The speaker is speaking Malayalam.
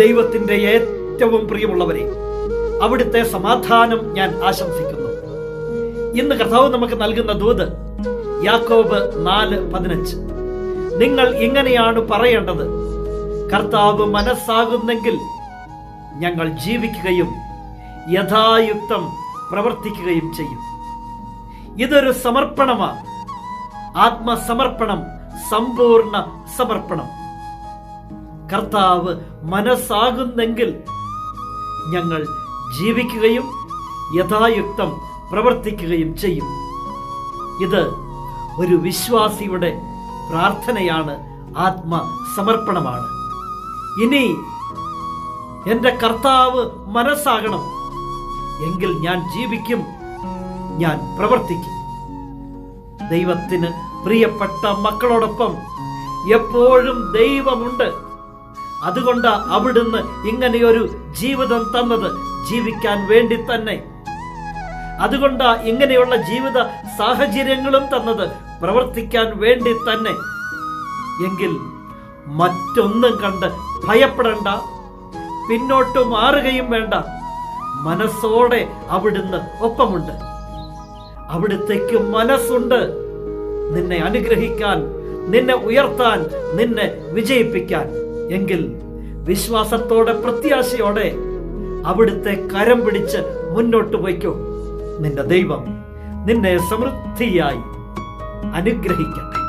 ദൈവത്തിന്റെ ഏറ്റവും പ്രിയമുള്ളവരെ അവിടുത്തെ സമാധാനം ഞാൻ ആശംസിക്കുന്നു. ഇന്ന് കർത്താവ് നമുക്ക് നൽകുന്ന ദൂത് യാക്കോബ് നാല് പതിനഞ്ച്. നിങ്ങൾ ഇങ്ങനെയാണ് പറയേണ്ടത്. കർത്താവ് മനസ്സാകുന്നെങ്കിൽ ഞങ്ങൾ ജീവിക്കുകയും യഥായുക്തം പ്രവർത്തിക്കുകയും ചെയ്യും. ഇതൊരു സമർപ്പണമാണ്. ആത്മസമർപ്പണം സമ്പൂർണ സമർപ്പണം. കർത്താവ് മനസ്സാകുന്നെങ്കിൽ ഞങ്ങൾ ജീവിക്കുകയും യഥായുക്തം പ്രവർത്തിക്കുകയും ചെയ്യും. ഇത് ഒരു വിശ്വാസിയുടെ പ്രാർത്ഥനയാണ് ആത്മസമർപ്പണമാണ്. ഇനി എന്റെ കർത്താവ് മനസ്സാകണം. എങ്കിൽ ഞാൻ ജീവിക്കും ഞാൻ പ്രവർത്തിക്കും. ദൈവത്തിന് പ്രിയപ്പെട്ട മക്കളോടൊപ്പം എപ്പോഴും ദൈവമുണ്ട്. അതുകൊണ്ട് അവിടുന്ന് ഇങ്ങനെയൊരു ജീവിതം തന്നത് ജീവിക്കാൻ വേണ്ടി തന്നെ. അതുകൊണ്ട് ഇങ്ങനെയുള്ള ജീവിത സാഹചര്യങ്ങളും തന്നത് പ്രവർത്തിക്കാൻ വേണ്ടി തന്നെ. എങ്കിൽ മറ്റൊന്നും കണ്ട് ഭയപ്പെടണ്ട. പിന്നോട്ട് മാറുകയും വേണ്ട. മനസ്സോടെ അവിടുന്ന് ഒപ്പമുണ്ട്. അവിടുത്തേക്ക് മനസ്സുണ്ട്. നിന്നെ അനുഗ്രഹിക്കാൻ നിന്നെ ഉയർത്താൻ നിന്നെ വിജയിപ്പിക്കാൻ. എങ്കിൽ വിശ്വാസത്തോടെ പ്രത്യാശയോടെ അവിടുത്തെ കരം പിടിച്ച് മുന്നോട്ട് വയ്ക്കൂ. നിന്റെ ദൈവം നിന്നെ സമൃദ്ധിയായി അനുഗ്രഹിക്കട്ടെ.